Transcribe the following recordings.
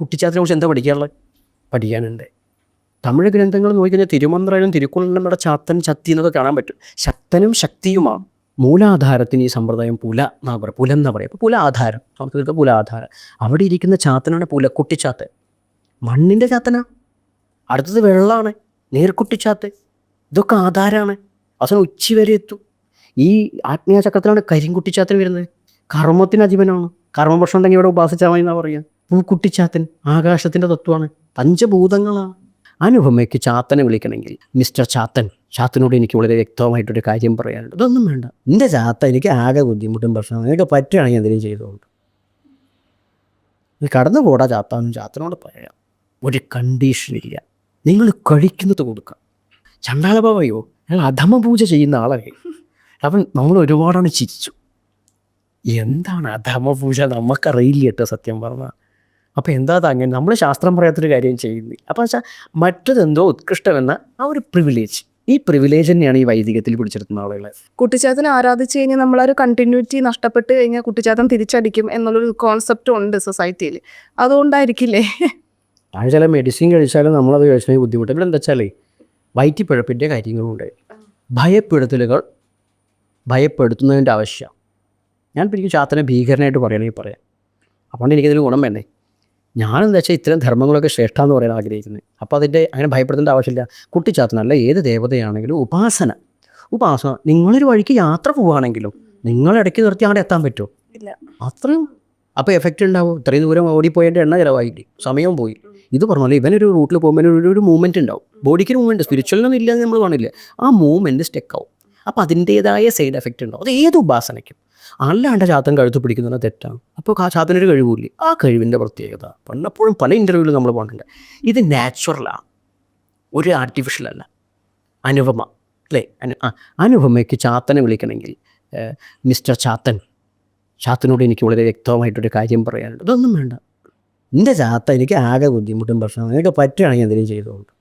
കുട്ടിച്ചാത്തിനെ കുറിച്ച് എന്താ പഠിക്കാനുള്ളത് പഠിക്കാനുണ്ട്. തമിഴ് ഗ്രന്ഥങ്ങൾ നോക്കിക്കഴിഞ്ഞാൽ തിരുമന്ത്രനും തിരുക്കുറളും നമ്മുടെ ചാത്തൻ ചത്തി എന്നൊക്കെ കാണാൻ പറ്റും. ശക്തനും ശക്തിയുമാണ്. മൂലാധാരത്തിന് ഈ സമ്പ്രദായം പുല എന്നാ പറയുക പുല എന്നാ പറയുക അപ്പോൾ പുലാധാരം സംസ്കൃതത്തിൽ പുലാധാരം. അവിടെ ഇരിക്കുന്ന ചാത്തനാണ് പുല കുട്ടിച്ചാത്ത് മണ്ണിന്റെ ചാത്തനാ. അടുത്തത് വെള്ളമാണ് നേർക്കുട്ടിച്ചാത്ത് ഇതൊക്കെ ആധാരമാണ് അവസാനം ഉച്ചി വരെ എത്തും. ഈ ആത്മീയ ചക്രത്തിലാണ് കരിങ്കുട്ടിച്ചാത്തിന് വരുന്നത്. കർമ്മത്തിന് അജീവനാണ് കർമ്മപക്ഷം ഉണ്ടെങ്കിൽ ഇവിടെ ഉപാസിച്ചാൽ മതി എന്നാ പറയുക പൂക്കുട്ടിച്ചാത്തൻ ആകാശത്തിന്റെ തത്വമാണ്. പഞ്ചഭൂതങ്ങളാണ് അനുപമയ്ക്ക് ചാത്തനെ വിളിക്കണമെങ്കിൽ മിസ്റ്റർ ചാത്തൻ ചാത്തനോട് എനിക്ക് വളരെ വ്യക്തമായിട്ടൊരു കാര്യം പറയാനുണ്ട്. ഇതൊന്നും വേണ്ട. എന്റെ ചാത്ത എനിക്ക് ആകെ ബുദ്ധിമുട്ടും പ്രശ്നവും നിനക്ക് പറ്റുകയാണെങ്കിൽ എന്തെങ്കിലും ചെയ്തുകൊണ്ട് കടന്നു പോടാ ചാത്താനും ചാത്തനോട് പറയാം. ഒരു കണ്ടീഷനില്ല നിങ്ങൾ കഴിക്കുന്നത് കൊടുക്കാം. ചണ്ടാളഭാവയോ അയാൾ അധമ പൂജ ചെയ്യുന്ന ആളല്ലേ. അവൻ നമ്മൾ ഒരുപാടാണ് ചിരിച്ചു. എന്താണ് അധമ പൂജ നമുക്കറിയില്ല കേട്ടോ സത്യം പറഞ്ഞാൽ. അപ്പോൾ എന്താ അങ്ങനെ? നമ്മൾ ശാസ്ത്രം പറയാത്തൊരു കാര്യം ചെയ്യുന്നത്. അപ്പോൾ വെച്ചാൽ മറ്റതെന്തോ ഉത്കൃഷ്ടമെന്ന ആ ഒരു പ്രിവിലേജ് ഈ പ്രിവിലേജ് തന്നെയാണ് ഈ വൈദികത്തിൽ പിടിച്ചെടുക്കുന്ന ആളുകളെ. കുട്ടിച്ചാത്തനെ ആരാധിച്ചു കഴിഞ്ഞാൽ നമ്മളൊരു കണ്ടിന്യൂറ്റി നഷ്ടപ്പെട്ട് കഴിഞ്ഞാൽ കുട്ടിച്ചാത്തൻ തിരിച്ചടിക്കും എന്നുള്ളൊരു കോൺസെപ്റ്റ് ഉണ്ട് സൊസൈറ്റിയിൽ അതുകൊണ്ടായിരിക്കില്ലേ? ഞാൻ ചില മെഡിസിൻ കഴിച്ചാലും നമ്മളത് കഴിച്ചാൽ ബുദ്ധിമുട്ട്. ഇവിടെ എന്താ വെച്ചാലേ വയറ്റിപ്പിഴപ്പിന്റെ കാര്യങ്ങളുണ്ട് ഭയപ്പെടുത്തലുകൾ ഭയപ്പെടുത്തുന്നതിന്റെ ആവശ്യം. ഞാൻ എനിക്ക് ചാത്തനെ ഭീകരനായിട്ട് പറയണമെങ്കിൽ പറയാം. അതുകൊണ്ട് എനിക്കതിന് ഗുണം വേണ്ടേ? ഞാനെന്താ വെച്ചാൽ ഇത്തരം ധർമ്മങ്ങളൊക്കെ ശ്രേഷ്ഠമെന്ന് പറയാൻ ആഗ്രഹിക്കുന്നത് അപ്പോൾ അതിന്റെ അങ്ങനെ ഭയപ്പെടുത്തേണ്ട ആവശ്യമില്ല. കുട്ടിച്ചാത്തനല്ല ഏത് ദേവതയാണെങ്കിലും ഉപാസന. ഉപാസന നിങ്ങളൊരു വഴിക്ക് യാത്ര പോവുകയാണെങ്കിലും നിങ്ങൾ ഇടയ്ക്ക് നിർത്തി അവിടെ എത്താൻ പറ്റുമോ ഇല്ല. അത്രയും? അപ്പോൾ എഫക്റ്റ് ഉണ്ടാവും ഇത്രയും ദൂരം ഓടിപ്പോയതിന്റെ എണ്ണ ചിലവായില്ലേ? സമയം പോയി. ഇത് പറഞ്ഞാൽ ഇവനൊരു റൂട്ടിൽ പോകുമ്പോൾ ഒരു ഒരു മൂവ്മെന്റ് ഉണ്ടാവും ബോഡിക്ക് ഒരു മൂവ്മെന്റ് സ്പിരിച്വലിനൊന്നും ഇല്ലെന്ന് നമ്മൾ കാണില്ല? ആ മൂവ്മെന്റ് സ്റ്റെക്കാവും അപ്പോൾ അതിന്റേതായ സൈഡ് എഫക്റ്റ് ഉണ്ടാവും അത് ഏത് ഉപാസനയ്ക്കും? അല്ലാണ്ട് ചാത്തൻ കഴുത്ത് പിടിക്കുന്നത് തെറ്റാണ് അപ്പോൾ ആ ചാത്തനൊരു കഴിവില്ലേ ആ കഴിവിന്റെ പ്രത്യേകത. പണ്ടപ്പോഴും പല ഇന്റർവ്യൂവിലും നമ്മൾ പോകുന്നുണ്ട് ഇത് നാച്ചുറലാണ് ഒരു ആർട്ടിഫിഷ്യൽ അല്ല. അനുപമ. അല്ലേ? അനു ആ അനുപമയ്ക്ക് ചാത്തനെ വിളിക്കണമെങ്കിൽ മിസ്റ്റർ ചാത്തൻ ചാത്തനോട് എനിക്ക് വളരെ വ്യക്തമായിട്ടൊരു കാര്യം പറയാനുണ്ട്. ഇതൊന്നും വേണ്ട. എന്റെ ചാത്ത എനിക്ക് ആകെ ബുദ്ധിമുട്ടും പ്രശ്നം നിനക്ക് പറ്റുകയാണെങ്കിൽ എന്തെങ്കിലും ചെയ്തുകൊണ്ട്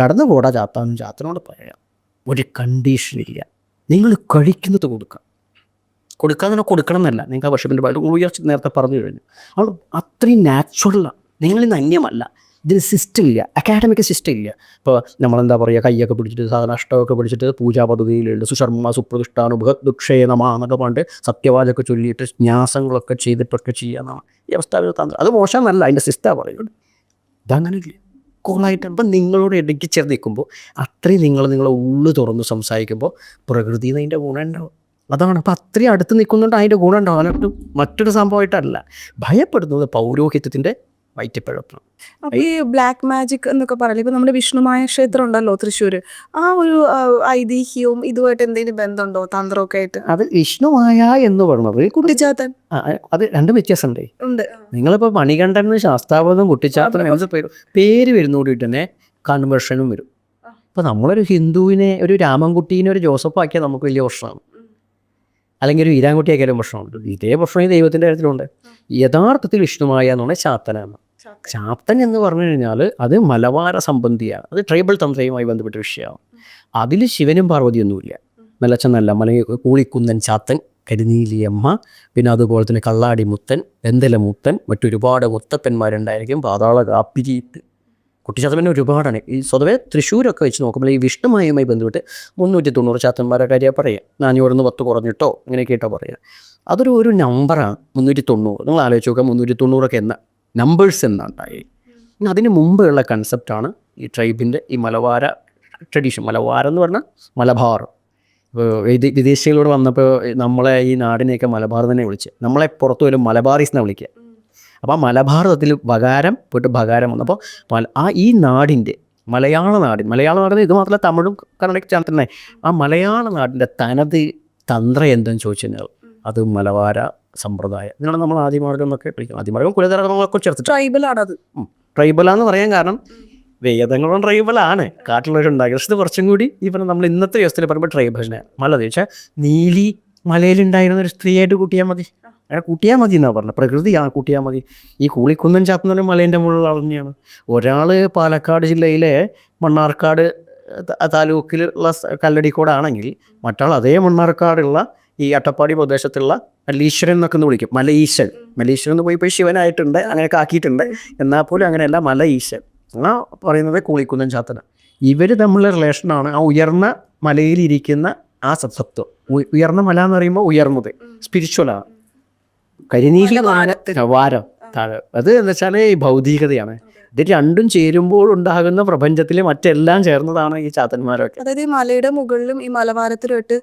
കടന്നു പോടാ ചാത്ത ചാത്തനോട് പറയാം. ഒരു കണ്ടീഷനില്ല നിങ്ങൾ കഴിക്കുന്നത് കൊടുക്കുക കൊടുക്കാന്ന് പറഞ്ഞാൽ കൊടുക്കണം എന്നല്ല നിങ്ങൾ ആ വർഷത്തിന്റെ പാട്ട് ഉയർച്ച നേരത്തെ പറഞ്ഞു കഴിഞ്ഞു. അവൾ അത്രയും നാച്ചുറലാണ് നിങ്ങളിന്ന് അന്യമല്ല. ഇതിന് സിസ്റ്റം ഇല്ല. അക്കാഡമിക് സിസ്റ്റം ഇല്ല. ഇപ്പോൾ നമ്മളെന്താ പറയുക കൈയൊക്കെ പിടിച്ചിട്ട് സാധന അഷ്ടമൊക്കെ പിടിച്ചിട്ട് പൂജാ പദ്ധതിയിലുണ്ട് സുശർമ്മ സുപ്രതിഷ്ഠാന ബൃഹദുക്ഷേ നമ എന്നൊക്കെ പറഞ്ഞിട്ട് സത്യവാചൊക്കെ ചൊല്ലിയിട്ട് ന്യാസങ്ങളൊക്കെ ചെയ്തിട്ടൊക്കെ ചെയ്യാന്നാണ്. ഈ അവസ്ഥ അത് മോശമെന്നല്ല അതിന്റെ സിസ്റ്റമാണ് പറയുന്നത്. ഇതങ്ങനെ ഇല്ല കൂളായിട്ട് അപ്പം നിങ്ങളോട് ഇടയ്ക്ക് ചേർന്ന് നിൽക്കുമ്പോൾ അത്രയും നിങ്ങൾ നിങ്ങളെ ഉള്ളു തുറന്ന് സംസാരിക്കുമ്പോൾ പ്രകൃതിയിൽ നിന്ന് അതിന്റെ ഗുണം ഉണ്ടാവും അതാണ്. അപ്പം അത്രയും അടുത്ത് നിൽക്കുന്നുണ്ട് അതിന്റെ ഗുണം ഉണ്ടാവും അതിനൊട്ടും മറ്റൊരു സംഭവമായിട്ടല്ല. ഭയപ്പെടുന്നത് പൗരോഹിത്യത്തിന്റെ വയറ്റിപ്പഴപ്പാണ് അപ്പൊ ഈ ബ്ലാക്ക് മാജിക് എന്നൊക്കെ പറയില്ല ഇപ്പൊ നമ്മുടെ വിഷ്ണുമായ ക്ഷേത്രം ഉണ്ടല്ലോ തൃശ്ശൂര്. ആ ഒരു ഐതിഹ്യവും ഇതുമായിട്ട് എന്തെങ്കിലും ബന്ധമുണ്ടോ തന്ത്രമൊക്കെ ആയിട്ട്? അത് വിഷ്ണുമായ എന്ന് പറഞ്ഞത് കുട്ടിച്ചാത്തൻ. അത് രണ്ടും വ്യത്യാസമുണ്ട്. ഉണ്ട്. നിങ്ങളിപ്പോൾ മണികണ്ഠൻ ശാസ്താവതും കുട്ടിച്ചാത്തൻ പേര് വരുന്നോടി വരുന്നോടിയിട്ട് തന്നെ കൺവേർഷനും വരും. ഇപ്പൊ നമ്മളൊരു ഹിന്ദുവിനെ ഒരു രാമൻകുട്ടീനെ ഒരു ജോസഫ് ആക്കിയാൽ നമുക്ക് വലിയ പ്രശ്നമാണ്. അല്ലെങ്കിൽ ഒരു ഈരാൻകുട്ടി ആക്കിയാലും പ്രശ്നമുണ്ട്. ഇതേ പ്രശ്നം ഈ ദൈവത്തിന്റെ കാര്യത്തിലുണ്ട്. യഥാർത്ഥത്തിൽ വിഷ്ണുമായ എന്ന് പറഞ്ഞാൽ ചാത്തനാണ് ചാത്തൻ എന്ന് പറഞ്ഞു കഴിഞ്ഞാൽ അത് മലബാര സംബന്ധിയാണ്. അത് ട്രൈബൽ തന്ത്രയുമായി ബന്ധപ്പെട്ട വിഷയമാണ്. അതിൽ ശിവനും പാർവതിയൊന്നുമില്ല. മെല്ലച്ചെന്നല്ല മല കൂളിക്കുന്നൻ ചാത്തൻ കരിനീലിയമ്മ പിന്നെ അതുപോലെ തന്നെ കള്ളാടി മുത്തൻ വെന്തല മുത്തൻ മറ്റൊരുപാട് മുത്തപ്പന്മാരുണ്ടായിരിക്കും. പാതാള കാപ്പിരീത്ത് കുട്ടിച്ചാത്തപ്പൻ ഒരുപാടാണ്. ഈ സ്വതവേ തൃശ്ശൂരൊക്കെ വെച്ച് നോക്കുമ്പോൾ ഈ വിഷ്ണുമായുമായി ബന്ധപ്പെട്ട് മുന്നൂറ്റി തൊണ്ണൂറ് ചാത്തന്മാരെ കാര്യം പറയാം നാനൂറിന്ന് പത്ത് കുറഞ്ഞിട്ടോ? അങ്ങനെയൊക്കെ കേട്ടോ പറയാം അതൊരു ഒരു നമ്പറാണ് മുന്നൂറ്റി തൊണ്ണൂറ് നിങ്ങൾ ആലോചിച്ച് നോക്കാം മുന്നൂറ്റി തൊണ്ണൂറൊക്കെ എന്ന? നമ്പേഴ്സ് എന്നുണ്ടായി. പിന്നെ അതിന് മുമ്പുള്ള കൺസെപ്റ്റാണ് ഈ ട്രൈബിന്റെ ഈ മലബാര ട്രഡീഷൻ മലബാരം എന്ന് പറഞ്ഞാൽ മലബാർ. ഇപ്പോൾ വിദേശികളോട് വന്നപ്പോൾ നമ്മളെ ഈ നാടിനെയൊക്കെ മലബാർ തന്നെ വിളിച്ച്. നമ്മളെ പുറത്തു വരും മലബാറീസ് എന്നാണ് വിളിക്കുക അപ്പോൾ ആ മലബാറത്തിൽ ബകാരം പോയിട്ട് ബകാരം വന്നപ്പോൾ ആ ഈ നാടിന്റെ മലയാള നാടിൻ മലയാള നാടിന് ഇത് മാത്രമല്ല തമിഴും കർണാടക ചേർത്തന്നെ ആ മലയാള നാടിന്റെ തനത് തന്ത്രം എന്തെന്ന് ചോദിച്ചു കഴിഞ്ഞാൽ അത് മലബാര സമ്പ്രദായം. ഇതിനാണ് നമ്മൾ ആദിമാർഗം എന്നൊക്കെ വിളിക്കുന്നത്. ആദിമാർഗം കുലധർമ്മങ്ങളൊക്കെ ചേർത്തിട്ട് ട്രൈബലാണ് അത്. ട്രൈബലാന്ന് പറയാൻ കാരണം വേദങ്ങളും ട്രൈബലാണ്. കാട്ടിലുള്ളവരുണ്ടാക്കി പക്ഷെ ഇത് കുറച്ചും കൂടി ഈ പറഞ്ഞ നമ്മൾ ഇന്നത്തെ ദിവസത്തിൽ പറയുമ്പോൾ ട്രൈബലിനെ. മല വെച്ചാൽ നീലി മലയിലുണ്ടായിരുന്ന ഒരു സ്ത്രീയായിട്ട് കൂട്ടിയാൽ മതി. അയാൾ കൂട്ടിയാൽ മതി എന്നാണ് പറഞ്ഞത്. പ്രകൃതിയാണ് കൂട്ടിയാൽ മതി. ഈ കൂളിക്കുന്നൻ ചാപ്പ് എന്ന് മലേന്റെ മുകളിൽ തന്നെയാണ് ഒരാൾ പാലക്കാട് ജില്ലയിലെ മണ്ണാർക്കാട് താലൂക്കിലുള്ള കല്ലടിക്കോടാണെങ്കിൽ മറ്റാൾ അതേ മണ്ണാർക്കാടുള്ള ഈ അട്ടപ്പാടി പ്രദേശത്തുള്ള മല്ലീശ്വരൻ എന്നൊക്കെ ഒന്ന് വിളിക്കും. മല ഈശ്വൻ മലീശ്വരൻ എന്ന് പോയി പോയി ശിവനായിട്ടുണ്ട് അങ്ങനെയൊക്കെ ആക്കിയിട്ടുണ്ട്. എന്നാൽ പോലും അങ്ങനെയല്ല മല ഈശ്വൻ ആ പറയുന്നത് കൂളിക്കുന്നൻ ചാത്തന. ഇവർ തമ്മിലുള്ള റിലേഷനാണ് ആ ഉയർന്ന മലയിലിരിക്കുന്ന ആ സത്വം ഉ- ഉയർന്ന മല എന്ന് പറയുമ്പോൾ ഉയർന്നത് സ്പിരിച്വലാണ് കരിനീല വാരം താഴെ. അത് എന്ന് വെച്ചാൽ ഈ ഭൗതികതയാണ്. ഇത് രണ്ടും ചേരുമ്പോൾ ഉണ്ടാകുന്ന പ്രപഞ്ചത്തിലെ മറ്റെല്ലാം ചേർന്നതാണ് ഈ ചാത്തന്മാരൊക്കെ. അതായത് ഈ മലയുടെ മുകളിലും ഈ മലവാരത്തിലുമായിട്ട്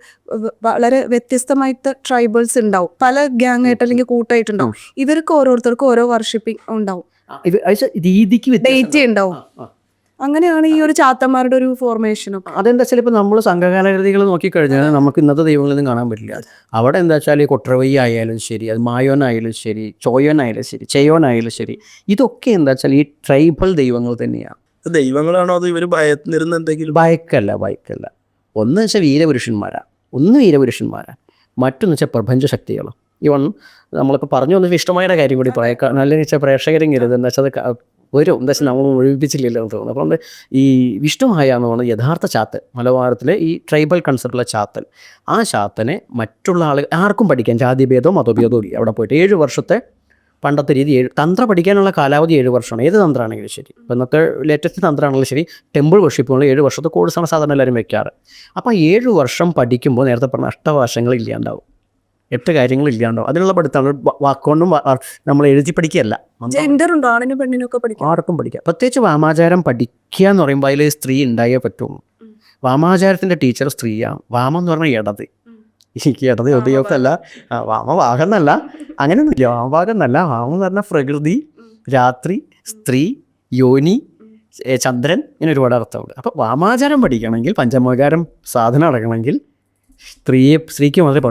വളരെ വ്യത്യസ്തമായിട്ട് ട്രൈബൽസ് ഉണ്ടാവും. പല ഗ്യാങ് ആയിട്ട് അല്ലെങ്കിൽ കൂട്ടായിട്ടുണ്ടാവും. ഇവർക്ക് ഓരോരുത്തർക്കും ഓരോ വർഷിപ്പിംഗ് ഉണ്ടാവും. രീതിക്ക് ഡേറ്റ് ഉണ്ടാവും. അങ്ങനെയാണ് ഈ ഒരു ചാത്തന്മാരുടെ ഒരു ഫോർമേഷനും അതെന്താ വെച്ചാൽ ഇപ്പോൾ നമ്മൾ സംഘകാലകൃതികൾ നോക്കിക്കഴിഞ്ഞാൽ നമുക്ക് ഇന്നത്തെ ദൈവങ്ങളൊന്നും കാണാൻ പറ്റില്ല. അവിടെ എന്താ വെച്ചാൽ ഈ കൊട്ടറവൈ ആയാലും ശരി അത് മായോനായാലും ശരി ചോയോനായാലും ശരി ചെയ്യോനായാലും ശരി ഇതൊക്കെ എന്താ വെച്ചാൽ ഈ ട്രൈബൽ ദൈവങ്ങൾ തന്നെയാണ്. ദൈവങ്ങളാണോ അത് ഇവർ ഭയത്തിനിരുന്ന് എന്തെങ്കിലും ഭയക്കല്ല ഭയക്കല്ല. ഒന്ന് വെച്ചാൽ വീരപുരുഷന്മാരാണ് ഒന്ന് വീരപുരുഷന്മാരാണ് മറ്റൊന്ന് വെച്ചാൽ പ്രപഞ്ച ശക്തികളും. ഇവൺ നമ്മളിപ്പോൾ പറഞ്ഞു വന്ന ഇഷ്ടമായ കാര്യം കൂടി പറയാം. നല്ല വെച്ചാൽ പ്രേക്ഷകരും കരുത്. എന്താ വെച്ചാൽ അത് വരും എന്താ വെച്ചാൽ നമ്മൾ ഒഴിപ്പിച്ചില്ലല്ലോ എന്ന് തോന്നുന്നു. അപ്പം ഈ വിഷ്ണുമായ എന്ന് പറയുന്നത് യഥാർത്ഥ ചാത്തൽ മലബാരത്തിലെ ഈ ട്രൈബൽ കൺസെപ്റ്റുള്ള ചാത്തൽ ആ ചാത്തനെ മറ്റുള്ള ആളുകൾ ആർക്കും പഠിക്കാൻ ജാതിഭേദമോ മതഭേദമോ ഇല്ല. അവിടെ പോയിട്ട് ഏഴ് വർഷത്തെ പണ്ടത്തെ രീതി ഏഴ് തന്ത്ര പഠിക്കാനുള്ള കാലാവധി ഏഴ് വർഷമാണ്. ഏത് തന്ത്രമാണെങ്കിലും ശരി. ഇപ്പം ഇന്നത്തെ ലേറ്റസ്റ്റ് തന്ത്രമാണെങ്കിലും ശരി ടെമ്പിൾ വർഷിപ്പുള്ള ഏഴ് വർഷത്തെ കോഴ്സാണ് സാധാരണ എല്ലാവരും വെക്കാറ്. അപ്പോൾ ഏഴ് വർഷം പഠിക്കുമ്പോൾ നേരത്തെ പറഞ്ഞ അഷ്ടവാശങ്ങൾ ഇല്ലാണ്ടാവും. എട്ട് കാര്യങ്ങൾ ഇല്ലാണ്ടാവും അതിനുള്ള പഠിത്തമാണ്. വ- വാക്കുകൊണ്ടും നമ്മൾ എഴുതി പഠിക്കുകയല്ല. ജെൻഡർ ഉണ്ടോ ആണിനും പെണ്ണിനും പഠിക്കാം ആർക്കും പഠിക്കാം. പ്രത്യേകിച്ച് വാമാചാരം പഠിക്കുക എന്ന് പറയുമ്പോൾ അതിൽ സ്ത്രീ ഉണ്ടായേ പറ്റുള്ളൂ വാമാചാരത്തിന്റെ ടീച്ചർ സ്ത്രീയാണ് വാമം എന്ന് പറഞ്ഞാൽ ഇടത്. എനിക്ക് ഇടത് ഉപയോഗത്തല്ല വാമഭാഗം എന്നല്ല. അങ്ങനെയൊന്നുമില്ല. വാമഭാഗം എന്നല്ല. വാമം എന്ന് പറഞ്ഞാൽ പ്രകൃതി രാത്രി സ്ത്രീ യോനി ചന്ദ്രൻ ഇങ്ങനെ ഒരുപാട് അർത്ഥമുണ്ട്. അപ്പോൾ വാമാചാരം പഠിക്കണമെങ്കിൽ പഞ്ചമോചാരം സാധനം അടക്കണമെങ്കിൽ സ്ത്രീയെ സ്ത്രീക്ക് വളരെ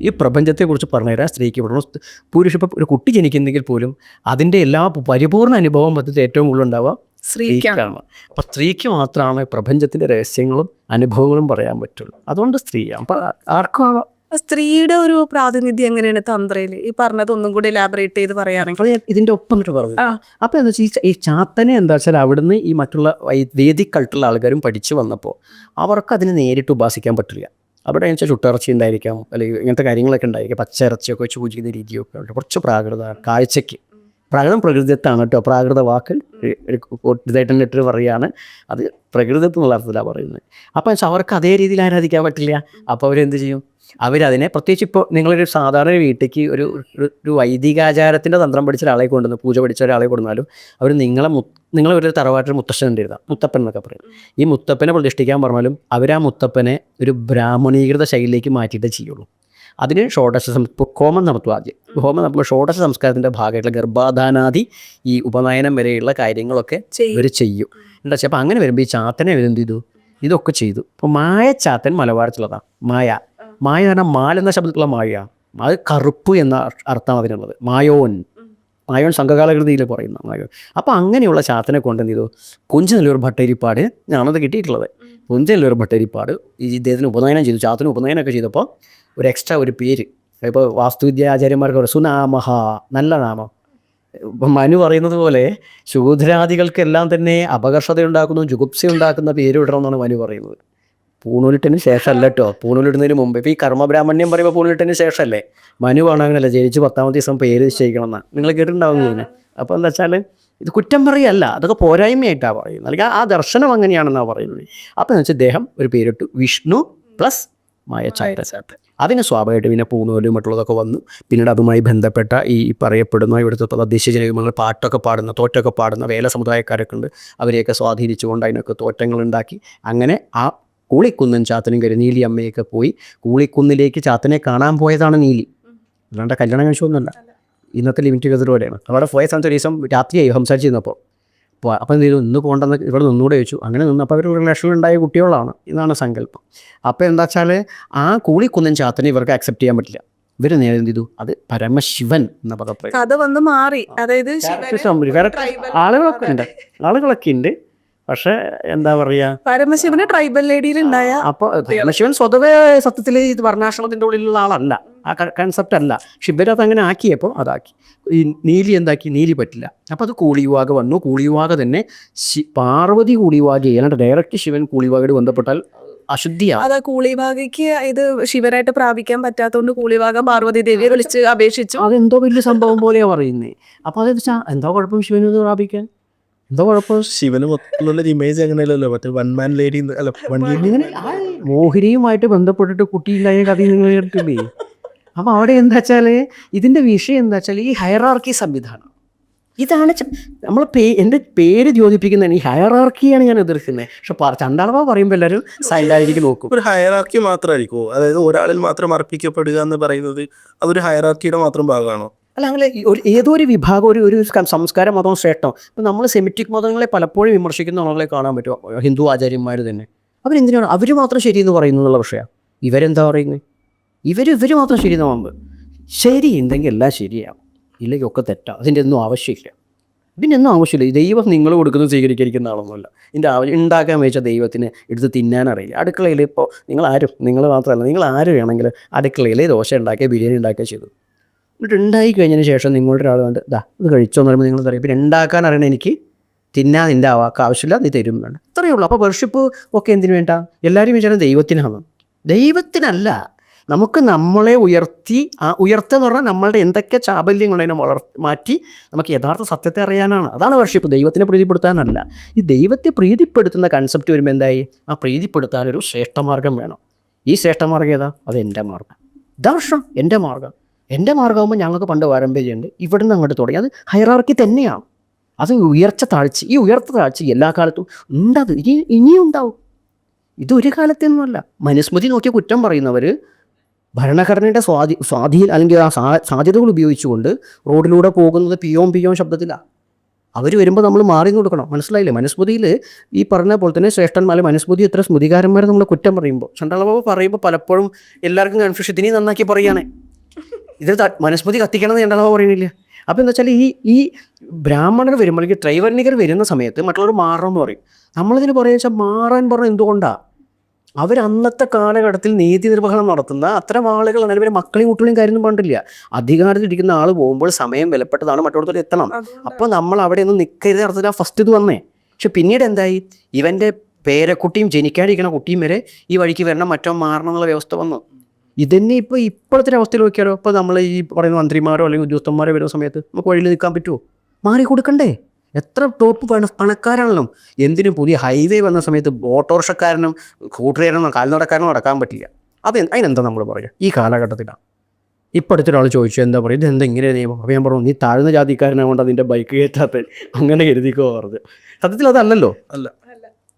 ഈ പ്രപഞ്ചത്തെക്കുറിച്ച് പറഞ്ഞുതരാൻ സ്ത്രീക്ക് പാടുള്ളൂ പുരുഷ ഇപ്പം ഒരു കുട്ടി ജനിക്കുന്നെങ്കിൽ പോലും അതിന്റെ എല്ലാ പരിപൂർണ അനുഭവം പദ്ധതി ഏറ്റവും കൂടുതൽ ഉണ്ടാവുക സ്ത്രീക്കാണ്. അപ്പം സ്ത്രീക്ക് മാത്രമാണ് പ്രപഞ്ചത്തിന്റെ രഹസ്യങ്ങളും അനുഭവങ്ങളും പറയാൻ പറ്റുള്ളൂ. അതുകൊണ്ട് സ്ത്രീയാണ്. അപ്പം ആർക്കും ആവാം. സ്ത്രീയുടെ ഒരു പ്രാതിനിധ്യം എങ്ങനെയാണ് തന്ത്രയിൽ ഈ പറഞ്ഞത് ഒന്നും കൂടി ലാബറേറ്റ് ചെയ്ത് പറയുകയാണെങ്കിൽ ഇതിന്റെ ഒപ്പം പറഞ്ഞു. അപ്പൊ എന്താ വെച്ചാൽ ഈ ചാത്തനെ എന്താ വെച്ചാൽ അവിടുന്ന് ഈ മറ്റുള്ള വൈ- വേദിക് ആൾക്കാരും പഠിച്ചു വന്നപ്പോൾ അവർക്ക് അതിനെ നേരിട്ട് ഉപാസിക്കാൻ പറ്റില്ല. അവിടെ വെച്ചാൽ ചുട്ടിറച്ചി ഉണ്ടായിരിക്കാം അല്ലെങ്കിൽ ഇങ്ങനത്തെ കാര്യങ്ങളൊക്കെ ഉണ്ടായിരിക്കാം. പച്ച ഇറച്ചിയൊക്കെ വെച്ച് പൂജിക്കുന്ന രീതിയൊക്കെ ഉണ്ട്. കുറച്ച് പ്രാകൃത കാഴ്ചയ്ക്ക്. പ്രാകൃതം പ്രകൃതിത്താണ് കേട്ടോ. പ്രാകൃത വാക്ക് ഇതായിട്ട് ഇട്ട് പറയുകയാണ്. അത് പ്രകൃതത്തിൽ എന്നുള്ള അർത്ഥത്തിലാണ് പറയുന്നത്. അപ്പോൾ അവർക്ക് അതേ രീതിയിൽ ആരാധിക്കാൻ പറ്റില്ല. അപ്പോൾ അവരെന്ത് ചെയ്യും? അവരതിനെ പ്രത്യേകിച്ച് ഇപ്പോൾ നിങ്ങളൊരു സാധാരണ വീട്ടിലേക്ക് ഒരു ഒരു- വൈദികാചാരത്തിന്റെ തന്ത്രം പഠിച്ച ഒരാളെ കൊണ്ടുവന്ന് പൂജ പഠിച്ച ഒരാളെ കൊണ്ടുവന്നാലും അവർ നിങ്ങളെ മു നിങ്ങളെ ഒരു തറവാട്ടിൽ മുത്തശ്ശൻ ഉണ്ടായിരുന്ന മുത്തപ്പൻ എന്നൊക്കെ പറയും. ഈ മുത്തപ്പനെ പ്രതിഷ്ഠിക്കാൻ പറഞ്ഞാലും അവർ ആ മുത്തപ്പനെ ഒരു ബ്രാഹ്മണീകൃത ശൈലിയിലേക്ക് മാറ്റിയിട്ടേ ചെയ്യുള്ളൂ. അതിന് ഷോഡശ ഹോമം നടത്തുക ആദ്യം. ഹോമം നടത്തുമ്പോൾ ഷോഡശ സംസ്കാരത്തിന്റെ ഭാഗമായിട്ടുള്ള ഗർഭാധാനാദി ഈ ഉപനയനം വരെയുള്ള കാര്യങ്ങളൊക്കെ ഇവർ ചെയ്യും. എന്താ വെച്ചാൽ അപ്പോൾ അങ്ങനെ വരുമ്പോൾ ഈ ചാത്തനെ ഇവരെന്ത് ചെയ്തു? ഇതൊക്കെ ചെയ്തു. അപ്പോൾ മായ ചാത്തൻ മലബാറിച്ചുള്ളതാണ് മായ. മായ എന്ന് പറഞ്ഞാൽ മാൽ എന്ന ശബ്ദത്തിലുള്ള മായ. അത് കറുപ്പ് എന്ന അർ- അർത്ഥം അതിനുള്ളത്. മായോൻ. മായോൻ സംഘകാലകൃതിയിൽ പറയുന്ന മായോൻ. അപ്പോൾ അങ്ങനെയുള്ള ചാത്തനെ കൊണ്ട് എന്ത് ചെയ്തു? കുഞ്ചനല്ലൂർ ഭട്ടരിപ്പാട് ഞാനത് കിട്ടിയിട്ടുള്ളത്. കുഞ്ചനല്ലൂർ ഭട്ടരിപ്പാട് ഈ ഇദ്ദേഹത്തിന് ഉപനയനം ചെയ്തു. ചാത്തന് ഉപനയനമൊക്കെ ചെയ്തപ്പോൾ ഒരു എക്സ്ട്രാ ഒരു പേര്. ഇപ്പോൾ വാസ്തുവിദ്യ ആചാര്യന്മാർക്ക് പറയും സുനാമഹ നല്ല നാമം. ഇപ്പം മനു പറയുന്നത് പോലെ ശൂദ്രാദികൾക്കെല്ലാം തന്നെ അപകർഷത ഉണ്ടാക്കുന്നു ജുഗുപ്സ ഉണ്ടാക്കുന്ന പേര് ഇടണമെന്നാണ് മനു പറയുന്നത്. പൂണൂലിട്ടതിന് ശേഷമല്ല കേട്ടോ പൂണൂലിടുന്നതിന് മുമ്പ്. ഇപ്പോൾ ഈ കർമ്മബ്രാഹ്മണ്യം പറയുമ്പോൾ പൂണൂലിട്ടതിന് ശേഷമല്ലേ? മനു അങ്ങനെയല്ല ജനിച്ച് പത്താമത്തെ ദിവസം പേര് നിശ്ചയിക്കണം എന്നാണ് നിങ്ങൾ കേട്ടിട്ടുണ്ടാവും അപ്പോൾ എന്താ വെച്ചാൽ ഇത് കുറ്റം പറയല്ല അതൊക്കെ പോരായ്മയായിട്ടാണ് പറയുന്നത്. അല്ലെങ്കിൽ ആ ദർശനം അങ്ങനെയാണെന്നാണ് പറയുന്നത്. അപ്പോൾ എന്ന് വെച്ചാൽ ദേഹം ഒരു പേരിട്ടു. വിഷ്ണു പ്ലസ് മായ ചാത്ത അതിന് സ്വാഭാവികമായിട്ട് പിന്നെ പൂണൂലും മറ്റുള്ളതൊക്കെ വന്നു. പിന്നീട് അതുമായി ബന്ധപ്പെട്ട ഈ പറയപ്പെടുന്ന ഇവിടുത്തെ തദ്ദേശീയ ജനവിമങ്ങൾ പാട്ടൊക്കെ പാടുന്ന തോറ്റൊക്കെ പാടുന്ന വേല സമുദായക്കാരൊക്കെ ഉണ്ട്. അവരെയൊക്കെ സ്വാധീനിച്ചുകൊണ്ട് അതിനൊക്കെ തോറ്റങ്ങൾ ഉണ്ടാക്കി. അങ്ങനെ ആ കൂളിക്കുന്നൻ ചാത്തനും കയറി നീലി അമ്മയൊക്കെ പോയി കൂളിക്കുന്നിലേക്ക് ചാത്തനെ കാണാൻ പോയതാണ് നീലി. അല്ലാണ്ട് കല്യാണം കഴിച്ചൊന്നുമല്ല ഇന്നത്തെ ലിമിറ്റ് ഗതിലൂടെയാണ് അവിടെ പോയ സമയത്ത് ഒരു ദിവസം രാത്രിയായി സംസാരിച്ചിരുന്നപ്പോൾ അപ്പോൾ അപ്പം എന്ത് ചെയ്തു ഇന്ന് പോകണ്ടെന്ന് ഇവിടെ നിന്നൂടെ ചോദിച്ചു. അങ്ങനെ നിന്നപ്പോൾ അവർ റിലേഷൻ ഉണ്ടായ കുട്ടികളാണ്. ഇതാണ് സങ്കല്പം. അപ്പോൾ എന്താ വെച്ചാൽ ആ കൂളിക്കുന്നൻ ചാത്തനെ ഇവർക്ക് അക്സെപ്റ്റ് ചെയ്യാൻ പറ്റില്ല. ഇവർ നേരെ എന്ത് ചെയ്തു? അത് പരമശിവൻ എന്ന പദപ്രയോഗം. കഥ വന്ന് മാറി. അതായത് ആളുകളൊക്കെ ഉണ്ട്. ആളുകളൊക്കെ ഉണ്ട്. പക്ഷേ എന്താ പറയാ? പരമശിവന് ട്രൈബൽ ലേഡിയിൽ ഉണ്ടായ അപ്പോൾ പരമശിവൻ സ്വതവേ സത്യത്തിൽ ഇത് വർണാശ്രമത്തിന്റെ ഉള്ളിലുള്ള ആളല്ല. ആ കൺസെപ്റ്റ് അല്ല. ശിവരത് അങ്ങനെ ആക്കിയപ്പോൾ അതാക്കി. ഈ നീലി എന്താക്കി? നീലി പറ്റില്ല. അപ്പോൾ അത് കൂളിയുവാക വന്നു. കൂളിയുവാക തന്നെ ശി പാർവതി കൂളിയുവാക അല്ലാണ്ട് ഡയറക്റ്റ് ശിവൻ കൂളിയുവാകയോട് ബന്ധപ്പെട്ടാൽ അശുദ്ധിയാണ് അതാ കൂളിഭാഗയ്ക്ക് ഇത് ശിവനായിട്ട് പ്രാപിക്കാൻ പറ്റാത്തതുകൊണ്ട് കൂളിഭാഗ പാർവതി ദേവിയെ വിളിച്ച് അപേക്ഷിച്ചു. അതെന്തോ വലിയ സംഭവം പോലെയാ പറയുന്നത് അപ്പൊ അതെന്ന് വെച്ചാൽ എന്തോ കുഴപ്പം ശിവന് പ്രാപിക്കാൻ? എന്തോ കുഴപ്പം? ശിവന് മൊത്തത്തിലുള്ള ഒരു ഇമേജ് അങ്ങനെയല്ലല്ലോ. മറ്റേ വൺ മാൻ ലേഡി അല്ല വൺ ആ മോഹിനിയുമായിട്ട് ബന്ധപ്പെട്ടിട്ട് കുട്ടിയില്ലായ കഥ നിങ്ങൾ കേട്ടില്ലേ അപ്പൊ അവിടെ എന്താ വെച്ചാൽ ഇതിന്റെ വിഷയം എന്താ വെച്ചാൽ ഈ ഹയറാർക്കി സംവിധാനം. ഇതാണ് നമ്മൾ പേ എന്റെ പേര് ദ്യോതിപ്പിക്കുന്നതാണ് ഈ ഹയറാർക്കിയാണ് ഞാൻ എതിർക്കുന്നത് പക്ഷെ പ- ചണ്ടാളവ പറയുമ്പോൾ എല്ലാവരും സൈഡായിരിക്കും നോക്കും. ഒരു ഹയറാർക്കി മാത്രമായിരിക്കുമോ അതായത് ഒരാളിൽ മാത്രം അർപ്പിക്കപ്പെടുക എന്ന് പറയുന്നത് അതൊരു ഹയറാർക്കിയുടെ മാത്രം ഭാഗമാണോ? അല്ല അങ്ങനെ ഒരു ഏതോ ഒരു വിഭാഗം ഒരു ഒരു സംസ്കാര മതവും ശ്രേഷ്ഠം. ഇപ്പം നമ്മൾ സെമിറ്റിക് മതങ്ങളെ പലപ്പോഴും വിമർശിക്കുന്ന ആളുകളെ കാണാൻ പറ്റും. ഹിന്ദു ആചാര്യന്മാർ തന്നെ. അവരെന്തിനാണ്? അവർ മാത്രം ശരിയെന്ന് പറയുന്നു എന്നുള്ള വിഷയമാണ് ഇവരെന്താ പറയുന്നത് ഇവർ ഇവർ മാത്രം ശരിയെന്ന് പോകുമ്പോൾ ശരി ഉണ്ടെങ്കിൽ എല്ലാം ശരിയാവും. ഇല്ലെങ്കിൽ ഒക്കെ തെറ്റാണ് അതിന്റെ ഒന്നും ആവശ്യമില്ല. ഇതിനൊന്നും ആവശ്യമില്ല. ഈ ദൈവം നിങ്ങൾ കൊടുക്കുന്നത് സ്വീകരിക്കുന്ന ആളൊന്നുമല്ല. ഇതിന്റെ ആവശ്യം ഉണ്ടാക്കാൻ വെച്ച ദൈവത്തിന് എടുത്ത് തിന്നാൻ അറിയില്ല. അടുക്കളയിൽ ഇപ്പോൾ നിങ്ങൾ ആരും നിങ്ങൾ മാത്രമല്ല നിങ്ങൾ ആര് വേണമെങ്കിൽ അടുക്കളയിൽ ദോശ ഉണ്ടാക്കിയ ബിരിയാണി ഉണ്ടാക്കുക ചെയ്തു. എന്നിട്ട് ഉണ്ടായി കഴിഞ്ഞതിന് ശേഷം നിങ്ങളുടെ ഒരാൾ കണ്ട് ദാ ഇത് കഴിച്ചോ? എന്ന് പറയുമ്പോൾ നിങ്ങൾ പറയും പിന്നെ ഉണ്ടാക്കാൻ അറിയണം എനിക്ക് തിന്നാൻ നിന്റെ ആവാക്ക് ആവശ്യമില്ല നീ തരും വേണ്ട ഇത്രയേ ഉള്ളൂ. അപ്പോൾ വർഷിപ്പ് ഒക്കെ എന്തിനു വേണ്ട? എല്ലാവരും വിചാരം ദൈവത്തിനാണ് ദൈവത്തിനല്ല. നമുക്ക് നമ്മളെ ഉയർത്തി ആ ഉയർത്തുക എന്ന് പറഞ്ഞാൽ നമ്മളുടെ എന്തൊക്കെ ചാബല്യങ്ങളതിനെ വളർ മാറ്റി നമുക്ക് യഥാർത്ഥ സത്യത്തെ അറിയാനാണ്. അതാണ് വർഷിപ്പ് ദൈവത്തിനെ പ്രീതിപ്പെടുത്താനല്ല. ഈ ദൈവത്തെ പ്രീതിപ്പെടുത്തുന്ന കൺസെപ്റ്റ് വരുമ്പോൾ എന്തായി? ആ പ്രീതിപ്പെടുത്താനൊരു ശ്രേഷ്ഠമാർഗം വേണം. ഈ ശ്രേഷ്ഠമാർഗം ഏതാ? അത് എന്റെ മാർഗം. ഇതാ എന്റെ മാർഗം. എന്റെ മാർഗമാകുമ്പോൾ ഞങ്ങൾക്ക് പണ്ട് പാരമ്പര്യമുണ്ട് ഇവിടെ നിന്ന് അങ്ങോട്ട് തുടങ്ങി. അത് ഹൈറാർക്കി തന്നെയാണ്. അത് ഉയർച്ച താഴ്ച. ഈ ഉയർച്ച താഴ്ച എല്ലാ കാലത്തും ഉണ്ടത്. ഇനി ഇനിയും ഉണ്ടാവും. ഇതൊരു കാലത്തൊന്നുമല്ല. മനുസ്മൃതി നോക്കിയ കുറ്റം പറയുന്നവർ ഭരണഘടനയുടെ സ്വാധീ സ്വാധീനം അല്ലെങ്കിൽ ആ സാധ്യതകൾ ഉപയോഗിച്ചുകൊണ്ട് റോഡിലൂടെ പോകുന്നത് പിയോം പിയോം ശബ്ദത്തിലാണ് അവർ വരുമ്പോൾ നമ്മൾ മാറി കൊടുക്കണം. മനസ്സിലായില്ലേ? മനുസ്മൃതിയിൽ ഈ പറഞ്ഞ പോലെ തന്നെ ശ്രേഷ്ഠന്മാർ മനുസ്മൃതി എത്ര സ്മൃതികാരന്മാരെ നമ്മൾ കുറ്റം പറയുമ്പോൾ. ചണ്ടാളബാബു പറയുമ്പോൾ പലപ്പോഴും എല്ലാവർക്കും കൺഫ്യൂഷൻ ഇതിനെ നന്നാക്കി പറയുകയാണ്. ഇത് ത- മനുസ്മൃതി കത്തിക്കണം എന്ന് എന്താണോ പറയുന്നില്ല. അപ്പോൾ എന്താ വെച്ചാൽ ഈ ഈ ബ്രാഹ്മണർ വരുമ്പോൾ അല്ലെങ്കിൽ ട്രൈവർണികർ വരുന്ന സമയത്ത് മറ്റുള്ളവർ മാറണം എന്ന് പറയും. നമ്മളിതിന് പറയുക വെച്ചാൽ മാറാൻ പറഞ്ഞ എന്തുകൊണ്ടാണ് അവർ അന്നത്തെ കാലഘട്ടത്തിൽ നീതി നിർവഹണം നടത്തുന്ന അത്തരം ആളുകൾ അങ്ങനെ മക്കളെയും കുട്ടികളെയും കാര്യമൊന്നും പണ്ടില്ല അധികാരത്തിൽ ഇരിക്കുന്ന ആൾ പോകുമ്പോൾ സമയം വിലപ്പെട്ടതാണ് മറ്റുള്ളവർ എത്തണം. അപ്പോൾ നമ്മൾ അവിടെ ഒന്നും നിൽക്കരുത് നടത്തില്ല ഫസ്റ്റ് ഇത് വന്നേ. പക്ഷെ പിന്നീട് എന്തായി? ഇവന്റെ പേരക്കുട്ടിയും ജനിക്കാതിരിക്കുന്ന കുട്ടിയും വരെ ഈ വഴിക്ക് വരണം മറ്റോ മാറണം എന്നുള്ള വ്യവസ്ഥ വന്നു. ഇതന്നെ ഇപ്പോൾ ഇപ്പോഴത്തെ അവസ്ഥയിൽ നോക്കിയാലോ? ഇപ്പോൾ നമ്മൾ ഈ പറയുന്ന മന്ത്രിമാരോ അല്ലെങ്കിൽ ഉദ്യോഗസ്ഥന്മാരോ വരുന്ന സമയത്ത് നമുക്ക് വഴിയിൽ നിൽക്കാൻ പറ്റുമോ മാറി കൊടുക്കണ്ടേ? എത്ര ടോപ്പ് പണ പണക്കാരാണല്ലോ എന്തിനും പുതിയ ഹൈവേ വന്ന സമയത്ത് ഓട്ടോറിക്ഷക്കാരനും കൂട്ടുകാരനും കാൽനടക്കാരനും നടക്കാൻ പറ്റില്ല. അത് അതിനെന്താ നമ്മൾ പറയുക ഈ കാലഘട്ടത്തിലാണ് ഇപ്പോൾ അടുത്തൊരാൾ ചോദിച്ചു എന്താ പറയുക? ഇത് എന്താ ഇങ്ങനെ നിയമം? അപ്പോൾ ഞാൻ പറഞ്ഞു നീ താഴ്ന്ന ജാതിക്കാരനാകൊണ്ട് അതിന്റെ ബൈക്ക് കയറ്റാത്ത അങ്ങനെ കരുതിക്കോ പറഞ്ഞു. സത്യത്തിൽ അതല്ലല്ലോ? അല്ല.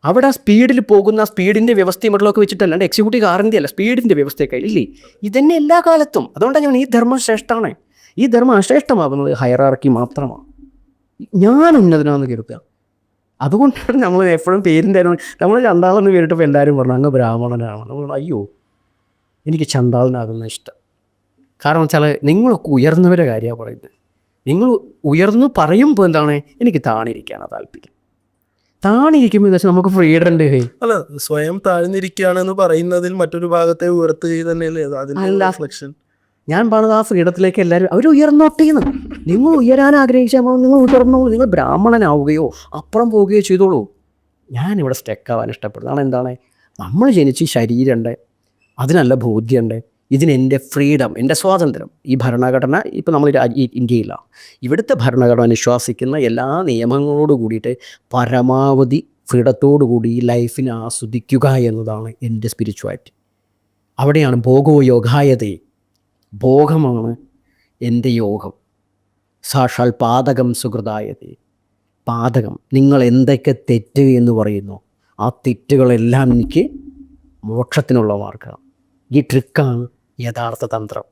അവിടെ ആ സ്പീഡിൽ പോകുന്ന സ്പീഡിന്റെ വ്യവസ്ഥയും മറ്റുള്ളതൊക്കെ വെച്ചിട്ടല്ലാണ്ട് എക്സിക്യൂട്ടീവ് കാറിന്റെ അല്ല സ്പീഡിന്റെ വ്യവസ്ഥയൊക്കെ ഇല്ലേ? ഇതന്നെ എല്ലാ കാലത്തും. അതുകൊണ്ടാണ് ഞാൻ ഈ ധർമ്മം ശ്രേഷ്ഠമാണ് ഈ ധർമ്മം അശ്രേഷ്ഠമാകുന്നത് ഹയറാർക്കി മാത്രമാണ്. ഞാൻ ഉന്നതനാണെന്ന് കരുതുക അതുകൊണ്ടാണ് നമ്മൾ എപ്പോഴും പേരിന്റെ നമ്മൾ ചണ്ടാളെന്ന് പേരിട്ടപ്പോൾ എല്ലാവരും പറഞ്ഞു അങ്ങ് ബ്രാഹ്മണനാണ്. നമ്മൾ അയ്യോ എനിക്ക് ചണ്ടാളനാകുന്ന ഇഷ്ടം. കാരണം വെച്ചാൽ നിങ്ങളൊക്കെ ഉയർന്നവരെ കാര്യമാണ് പറയുന്നത്. നിങ്ങൾ ഉയർന്നു പറയുമ്പോൾ എന്താണ്? എനിക്ക് താണിരിക്കാനാണ് താല്പര്യം. താണിരിക്കുമ്പോൾ വെച്ചാൽ നമുക്ക് ഫ്രീഡം ഉണ്ട്. അല്ല സ്വയം താഴ്ന്നിരിക്കുകയാണെന്ന് പറയുന്നതിൽ മറ്റൊരു ഭാഗത്തെ ഉയർത്തുക തന്നെയല്ലേ? അത് റിഫ്ലക്ഷൻ ഞാൻ പറഞ്ഞത് ആ ഫ്രീഡത്തിലേക്ക് എല്ലാവരും അവർ ഉയർന്നോട്ടേന്ന്. നിങ്ങൾ ഉയരാൻ ആഗ്രഹിച്ചാൽ നിങ്ങൾ ഉയർന്നോളൂ നിങ്ങൾ ബ്രാഹ്മണനാവുകയോ അപ്പുറം പോവുകയോ ചെയ്തോളൂ. ഞാനിവിടെ സ്റ്റെക്കാവാൻ ഇഷ്ടപ്പെടുന്നതാണ് എന്താണ് നമ്മൾ ജനിച്ച് ശരീരമുണ്ട്. അതിനല്ല ബോധ്യമുണ്ട്. ഇതിന് എന്റെ ഫ്രീഡം എന്റെ സ്വാതന്ത്ര്യം. ഈ ഭരണഘടന ഇപ്പോൾ നമ്മൾ ഇന്ത്യയിലാണ് ഇവിടുത്തെ ഭരണഘടന വിശ്വസിക്കുന്ന എല്ലാ നിയമങ്ങളോട് കൂടിയിട്ട് പരമാവധി കൂടി ലൈഫിനെ ആസ്വദിക്കുക എന്നതാണ് എന്റെ സ്പിരിച്വാലിറ്റി അവിടെയാണ് ഭോഗോ യോഗായതേ. ഭോഗമാണ് എന്റെ യോഗം. സാക്ഷാൽ പാതകം സുഹൃതായതേ പാതകം നിങ്ങൾ എന്തൊക്കെ തെറ്റ് എന്ന് പറയുന്നു ആ തെറ്റുകളെല്ലാം എനിക്ക് മോക്ഷത്തിനുള്ള മാർഗമാണ് ഈ ട്രിക്കാണ് യഥാർത്ഥ തന്ത്രം.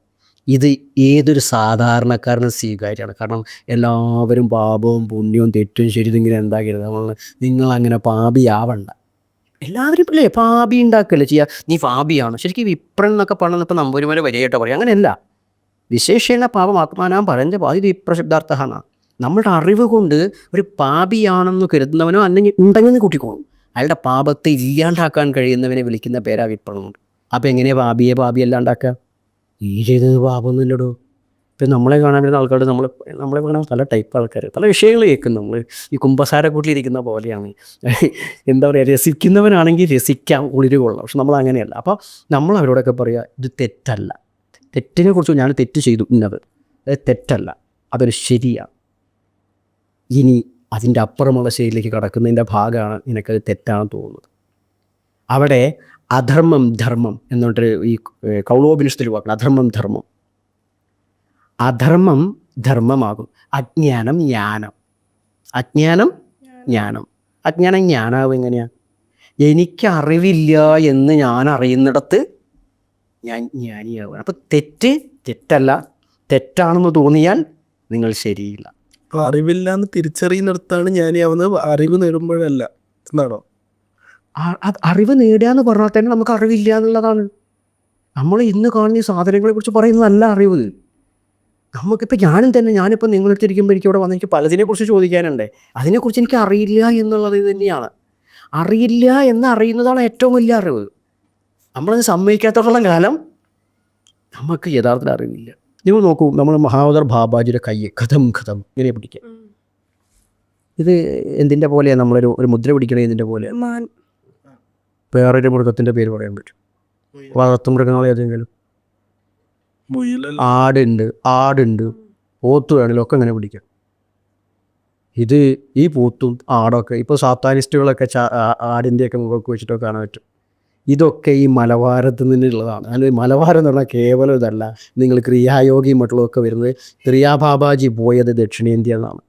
ഇത് ഏതൊരു സാധാരണക്കാരനും സ്വീകാര്യമാണ്. കാരണം എല്ലാവരും പാപവും പുണ്യവും തെറ്റും ശരിതും ഇങ്ങനെ എന്താക്കരുത് നമ്മൾ നിങ്ങൾ അങ്ങനെ പാപിയാവണ്ട. എല്ലാവരും അല്ലേ പാപി ഉണ്ടാക്കല്ലേ ചെയ്യുക നീ പാപിയാണ്? ശരിക്കും വിപ്രൻ എന്നൊക്കെ പറഞ്ഞാൽ ഇപ്പോൾ നമ്പൂരിമാരെ വരികയായിട്ട് പറയും. അങ്ങനെയല്ല. വിശേഷണ പാപം ആത്മാനാം പറഞ്ഞ പാതി വിപ്രശബ്ദാർത്ഥമാണ് നമ്മുടെ അറിവ് കൊണ്ട് ഒരു പാപിയാണെന്ന് കരുതുന്നവനോ അല്ലെങ്കിൽ ഉണ്ടെങ്കിൽ കൂട്ടിക്കോളും. അയാളുടെ പാപത്തെ ഇല്ലാണ്ടാക്കാൻ കഴിയുന്നവനെ വിളിക്കുന്ന പേരാ വിപ്രണമുണ്ട് അപ്പോൾ എങ്ങനെയാണ് പാപിയെ ഭാബിയെല്ലാം ഉണ്ടാക്കുക ഈ ചെയ്തത് പാപമൊന്നുമില്ലടോ ഇപ്പം നമ്മളെ കാണാൻ വരുന്ന ആൾക്കാർ നമ്മൾ നമ്മളെ കാണാൻ പല ടൈപ്പ് ആൾക്കാർ പല വിഷയങ്ങൾ കേൾക്കും നമ്മൾ ഈ കുമ്പസാരക്കൂട്ടിലിരിക്കുന്ന പോലെയാണ്. എന്താ പറയുക രസിക്കുന്നവനാണെങ്കിൽ രസിക്കാം കുളിര് കൊള്ളാം. പക്ഷെ നമ്മൾ അങ്ങനെയല്ല. അപ്പോൾ നമ്മൾ അവരോടൊക്കെ പറയുക ഇത് തെറ്റല്ല. തെറ്റിനെ കുറിച്ച് ഞാൻ തെറ്റ് ചെയ്തു ഇന്നത്. അത് തെറ്റല്ല. അതൊരു ശരിയാണ് ഇനി അതിന്റെ അപ്പുറമുള്ള ശരിയിലേക്ക് കടക്കുന്നതിന്റെ ഭാഗമാണ് നിനക്കത് തെറ്റാണെന്ന് തോന്നുന്നത്. അവിടെ അധർമ്മം ധർമ്മം എന്നിട്ട് ഈ കൗളോപനിഷത്തിൽ വാക്കണം അധർമ്മം ധർമ്മം. അധർമ്മം ധർമ്മമാകും. അജ്ഞാനം ജ്ഞാനം. അജ്ഞാനം ജ്ഞാനം. അജ്ഞാനം ജ്ഞാനാവും എങ്ങനെയാണ് എനിക്കറിവില്ല എന്ന് ഞാൻ അറിയുന്നിടത്ത് ഞാൻ ജ്ഞാനിയാവുക അപ്പം തെറ്റ് തെറ്റല്ല. തെറ്റാണെന്ന് തോന്നിയാൽ നിങ്ങൾ ശരിയില്ല. അപ്പോൾ അറിവില്ല എന്ന് തിരിച്ചറിയുന്നിടത്താണ് ജ്ഞാനിയാവുന്നത്. അറിവ് നേടുമ്പോഴല്ല. എന്നാണോ? അറിവ് നേടുക എന്ന് പറഞ്ഞാൽ തന്നെ നമുക്ക് അറിവില്ല എന്നുള്ളതാണ്. നമ്മൾ ഇന്ന് കാണുന്ന ഈ സാധനങ്ങളെ കുറിച്ച് പറയുന്നതല്ല അറിവ്. നമുക്കിപ്പോൾ ഞാനും തന്നെ ഞാനിപ്പോൾ നിങ്ങളെടുത്തിരിക്കുമ്പോൾ എനിക്ക് ഇവിടെ വന്ന് എനിക്ക് പലതിനെ കുറിച്ച് ചോദിക്കാനുണ്ട്. അതിനെക്കുറിച്ച് എനിക്ക് അറിയില്ല എന്നുള്ളത് തന്നെയാണ്. അറിയില്ല എന്ന് അറിയുന്നതാണ് ഏറ്റവും വലിയ അറിവ്. നമ്മളത് സമ്മതിക്കാത്തോളം കാലം നമുക്ക് യഥാർത്ഥത്തിൽ അറിവില്ല. നിങ്ങൾ നോക്കൂ നമ്മൾ മഹാവതർ ബാബാജിയുടെ കൈ കഥം കഥം ഇങ്ങനെ പിടിക്കാം ഇത് എന്തിന്റെ പോലെയാണ് നമ്മളൊരു ഒരു മുദ്ര പിടിക്കണേ ഇതിന്റെ പോലെ വേറൊരു മൃഗത്തിന്റെ പേര് പറയാൻ പറ്റും. വളർത്തു മൃഗങ്ങൾ ഏതെങ്കിലും? ആടുണ്ട് ആടുണ്ട്. പോത്ത് വേണമെങ്കിലും ഒക്കെ അങ്ങനെ പിടിക്കാം. ഇത് ഈ പോത്തും ആടൊക്കെ ഇപ്പോൾ സാത്താനിസ്റ്റുകളൊക്കെ ആ- ആടിന്റെയൊക്കെ മുഖമൊക്കെ വെച്ചിട്ടൊക്കെ കാണാൻ പറ്റും. ഇതൊക്കെ ഈ മലബാരത്ത് നിന്നുള്ളതാണ്. അല്ലെങ്കിൽ മലബാരം എന്ന് പറഞ്ഞാൽ കേവലം ഇതല്ല. നിങ്ങൾ ക്രിയായോഗി മറ്റുള്ളതൊക്കെ വരുന്നത് ക്രിയാബാബാജി പോയത് ദക്ഷിണേന്ത്യ എന്നാണ്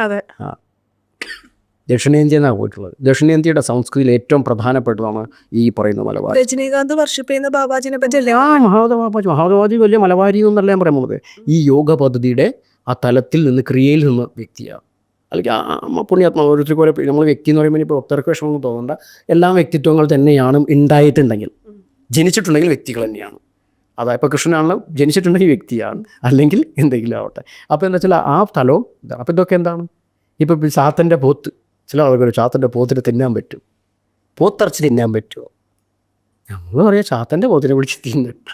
അതെ. ദക്ഷിണേന്ത്യ എന്നാണ് പോയിട്ടുള്ളത്. ദക്ഷിണേന്ത്യയുടെ സംസ്കൃതിയിൽ ഏറ്റവും പ്രധാനപ്പെട്ടതാണ് ഈ പറയുന്ന മലബാർ. രജനീകാന്ത് വർഷിപ്പ് ചെയ്യുന്ന ബാബാജിനെ പറ്റി ആ മഹാദേവാജി മഹാദേവാജി വലിയ മലബാരി എന്നല്ല ഞാൻ പറയുന്നത് ഈ യോഗ പദ്ധതിയുടെ ആ തലത്തിൽ നിന്ന് ക്രിയയിൽ നിന്ന് വ്യക്തിയാണ്. അല്ലെങ്കിൽ പുണ്യാത്മ ഓരോരുത്തർക്കും ഓരോ നമ്മൾ വ്യക്തി എന്ന് പറയുമ്പോൾ ഇപ്പോൾ ഒത്തർക്ക് വിഷമം തോന്നണ്ട. എല്ലാ വ്യക്തിത്വങ്ങൾ തന്നെയാണ് ഉണ്ടായിട്ടുണ്ടെങ്കിൽ. ജനിച്ചിട്ടുണ്ടെങ്കിൽ വ്യക്തികൾ തന്നെയാണ്. അതായത് ഇപ്പോൾ കൃഷ്ണനാണല്ലോ ജനിച്ചിട്ടുണ്ടെങ്കിൽ വ്യക്തിയാണ്. അല്ലെങ്കിൽ എന്തെങ്കിലും ആവട്ടെ. അപ്പോൾ എന്താ വെച്ചാൽ ആ സ്ഥലവും ഇതാണ്. അപ്പോൾ ഇതൊക്കെ എന്താണ്? ഇപ്പോൾ സാത്തന്റെ പോത്ത്. ചില ആളുകൾ ചാത്തന്റെ പോത്തിനെ തിന്നാൻ പറ്റും പോത്തിറച്ചി തിന്നാൻ പറ്റുമോ? നമ്മൾ പറയാം ചാത്തന്റെ പോത്തിനെ വിളിച്ച് തിന്നിട്ട്.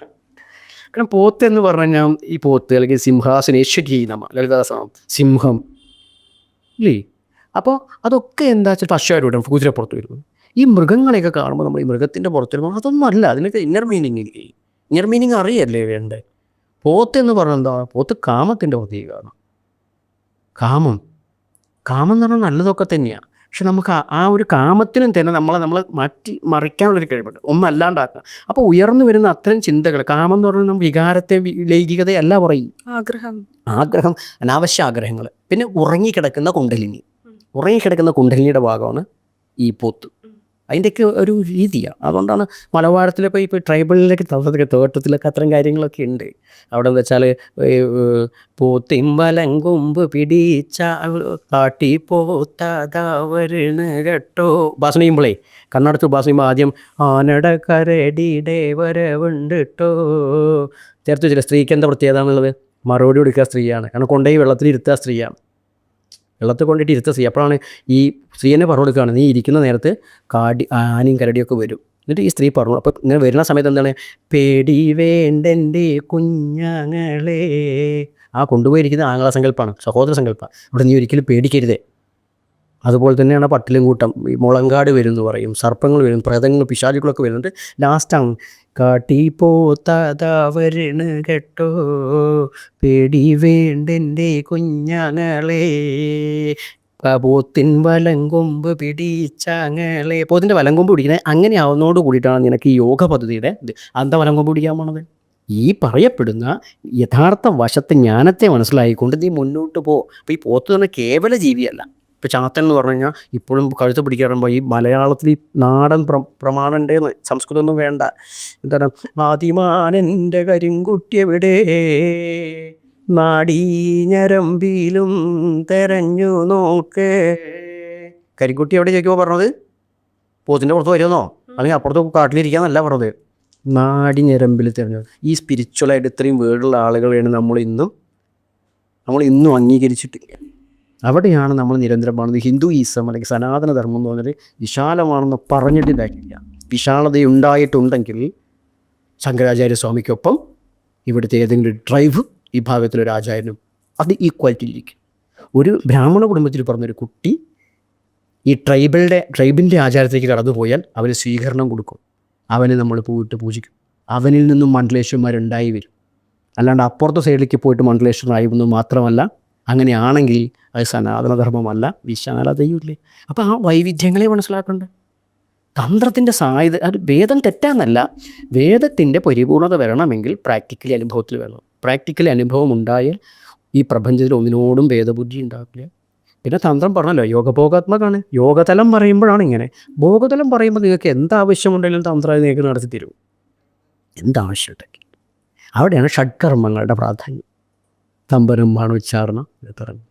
കാരണം പോത്ത് എന്ന് പറഞ്ഞു കഴിഞ്ഞാൽ ഈ പോത്ത് അല്ലെങ്കിൽ സിംഹാസനേശ്വരി നമ്മ ലളിതാസനം സിംഹം ഇല്ലേ? അപ്പോൾ അതൊക്കെ എന്താ വെച്ചാൽ പശുവായിട്ട് കുതിരപ്പുറത്ത് വരുന്നത്. ഈ മൃഗങ്ങളെയൊക്കെ കാണുമ്പോൾ നമ്മൾ ഈ മൃഗത്തിന്റെ പുറത്ത് വരുമ്പോൾ അതൊന്നും അല്ല അതിനൊക്കെ ഇന്നർ മീനിങ് ഇല്ലേ? ഇന്നർ മീനിങ് അറിയല്ലേ വേണ്ടേ? പോത്ത് എന്ന് പറഞ്ഞാൽ എന്താ? പോത്ത് കാമത്തിന്റെ പ്രതീകമാണ് കാമം. കാമം എന്ന് പറഞ്ഞാൽ നല്ലതൊക്കെ തന്നെയാണ് പക്ഷെ നമുക്ക് ആ- ഒരു കാമത്തിനും തന്നെ നമ്മളെ നമ്മൾ മാറ്റി മറിക്കാനുള്ളൊരു കഴിവുണ്ട്. ഒന്നല്ലാണ്ടാക്കുക അപ്പോൾ ഉയർന്നു വരുന്ന അത്തരം ചിന്തകൾ കാമം എന്ന് പറഞ്ഞാൽ വികാരത്തെ ലൈംഗികതയല്ല പറയും. ആഗ്രഹം. ആഗ്രഹം അനാവശ്യ ആഗ്രഹങ്ങൾ. പിന്നെ ഉറങ്ങിക്കിടക്കുന്ന കുണ്ടലിനി. ഉറങ്ങിക്കിടക്കുന്ന കുണ്ടലിനിയുടെ ഭാഗമാണ് ഈ പോത്ത്. അതിന്റെയൊക്കെ ഒരു രീതിയാണ് അതുകൊണ്ടാണ് മലബാരത്തിലൊക്കെ ഇപ്പോൾ ട്രൈബലിലേക്ക് തോട്ടത്തിലൊക്കെ തോട്ടത്തിലൊക്കെ അത്തരം കാര്യങ്ങളൊക്കെ ഉണ്ട് അവിടെ എന്ന് വെച്ചാൽ പോത്തിമ്പലങ്കൊമ്പ് പിടിച്ച കാട്ടി പോത്തവരുണ് കേട്ടോ. ഉപാസന ചെയ്യുമ്പോളേ കണ്ണടച്ച് ചെയ്യുമ്പോൾ ആദ്യം ആനട കരടിയുടെ വരവുണ്ട് കേട്ടോ ചേർത്ത് വെച്ചില്ല സ്ത്രീക്ക് എന്താ പ്രത്യേകത എന്നുള്ളത്? മറുപടി കൊടുക്കുക സ്ത്രീയാണ്. കാരണം കൊണ്ടുപോയി വെള്ളത്തിൽ ഇരുത്തുക സ്ത്രീയാണ്. വെള്ളത്തിൽ കൊണ്ടിട്ട് ഇരുത്ത സ്ത്രീ അപ്പോഴാണ് ഈ സ്ത്രീനെ പറഞ്ഞു കൊടുക്കുകയാണ് നീ ഇരിക്കുന്ന നേരത്ത് കാടി ആനയും കരടിയൊക്കെ വരും. എന്നിട്ട് ഈ സ്ത്രീ പറഞ്ഞു അപ്പോൾ ഇങ്ങനെ വരുന്ന സമയത്ത് എന്താണ്? പേടി വേണ്ടെന്റെ കുഞ്ഞങ്ങളെ. ആ കൊണ്ടുപോയിരിക്കുന്നത് ആംഗ്ല സങ്കല്പമാണ് സഹോദര സങ്കല്പം. ഇവിടെ നീ ഒരിക്കലും പേടിക്കരുതേ. അതുപോലെ തന്നെയാണ് പട്ടിലും കൂട്ടം ഈ മുളങ്കാട് വരും എന്ന് പറയും സർപ്പങ്ങൾ വരും പ്രേതങ്ങൾ പിശാചുകളൊക്കെ വരുന്നുണ്ട്. ലാസ്റ്റാണ് കാട്ടി പോത്താതാവരണ് കേട്ടോ. പേടി വേണ്ടെന്റെ കുഞ്ഞങ്ങളെ. പോത്തിൻ വലങ്കൊമ്പ് പിടിച്ചങ്ങളെ. പോത്തിന്റെ വലങ്കൊമ്പ് പിടിക്കുന്നത് അങ്ങനെ ആവുന്നതോട് കൂടിയിട്ടാണ് നിനക്ക് ഈ യോഗ പദ്ധതിയുടെ ഇത്. വലങ്കൊമ്പ് പിടിക്കാൻ പോണത്? ഈ പറയപ്പെടുന്ന യഥാർത്ഥ വശത്തെ ജ്ഞാനത്തെ മനസ്സിലായിക്കൊണ്ട് നീ മുന്നോട്ട് പോ. അപ്പോൾ ഈ പോത്ത് തന്നെ കേവല ജീവിയല്ല. ഇപ്പോൾ ചാത്തൻ എന്ന് പറഞ്ഞു കഴിഞ്ഞാൽ ഇപ്പോഴും കഴുത്ത് പിടിക്കാറുമ്പോൾ ഈ മലയാളത്തിൽ ഈ നാടൻ പ്ര പ്രമാണന്റെ സംസ്കൃതമൊന്നും വേണ്ട. എന്താണ്? ആദിമാനന്റെ കരിങ്കുട്ടി എവിടെ? നാടീഞ്ഞരമ്പിയിലും തെരഞ്ഞു നോക്കേ. കരിങ്കുട്ടി എവിടെ ചോദിക്കുമ്പോൾ പറഞ്ഞത്? പോത്തിന്റെ പുറത്ത് വരുമെന്നോ അല്ലെങ്കിൽ അപ്പുറത്ത് കാട്ടിലിരിക്കാന്നല്ല പറഞ്ഞത്. നാടി ഞരമ്പിൽ തിരഞ്ഞു ഈ സ്പിരിച്വലായിട്ട് ഇത്രയും വേർഡുള്ള ആളുകളെയാണ് നമ്മൾ ഇന്നും നമ്മൾ ഇന്നും അംഗീകരിച്ചിട്ടില്ല. അവിടെയാണ് നമ്മൾ നിരന്തരം കാണുന്നത് ഹിന്ദുയിസം അല്ലെങ്കിൽ സനാതനധർമ്മം എന്ന് പറഞ്ഞാൽ വിശാലമാണെന്ന് പറഞ്ഞിട്ട് ഇതാക്കില്ല വിശാലതയുണ്ടായിട്ടുണ്ടെങ്കിൽ ശങ്കരാചാര്യസ്വാമിക്കൊപ്പം ഇവിടുത്തെ ഏതെങ്കിലും ഒരു ഈ ഭാഗത്തിലൊരു ആചാര്യനും അത് ഈക്വാലിറ്റിയിലേക്ക് ഒരു ബ്രാഹ്മണ കുടുംബത്തിൽ പറഞ്ഞൊരു കുട്ടി ഈ ട്രൈബിളുടെ ട്രൈബിന്റെ ആചാരത്തിലേക്ക് കടന്നു പോയാൽ അവന് സ്വീകരണം കൊടുക്കും. അവനെ നമ്മൾ പോയിട്ട് പൂജിക്കും. അവനിൽ നിന്നും മണ്ഡലേശ്വരന്മാരുണ്ടായി വരും. അല്ലാണ്ട് അപ്പുറത്തെ സൈഡിലേക്ക് പോയിട്ട് മണ്ഡലേശ്വരനായി എന്ന് മാത്രമല്ല അങ്ങനെയാണെങ്കിൽ അത് സനാതനധർമ്മമല്ല വിശാല ദൈവമില്ലേ? അപ്പോൾ ആ വൈവിധ്യങ്ങളെ മനസ്സിലാക്കേണ്ടത് തന്ത്രത്തിന്റെ സായുധ അത് വേദം തെറ്റാന്നല്ല വേദത്തിന്റെ പരിപൂർണത വരണമെങ്കിൽ പ്രാക്ടിക്കലി അനുഭവത്തിൽ വേണം പ്രാക്ടിക്കലി അനുഭവം ഉണ്ടായാൽ ഈ പ്രപഞ്ചത്തിൽ ഒന്നിനോടും വേദബുദ്ധി ഉണ്ടാക്കില്ല പിന്നെ തന്ത്രം പറഞ്ഞല്ലോ യോഗഭോഗാത്മകമാണ്. യോഗതലം പറയുമ്പോഴാണ് ഇങ്ങനെ. ഭോഗതലം പറയുമ്പോൾ നിങ്ങൾക്ക് എന്താവശ്യമുണ്ടെങ്കിലും തന്ത്രം നിങ്ങൾക്ക് നടത്തി തരും എന്താവശ്യമുണ്ടെങ്കിൽ. അവിടെയാണ് ഷഡ്കർമ്മങ്ങളുടെ പ്രാധാന്യം. തമ്പരം ബാണോച്ചാരണം ഇത് തുടങ്ങി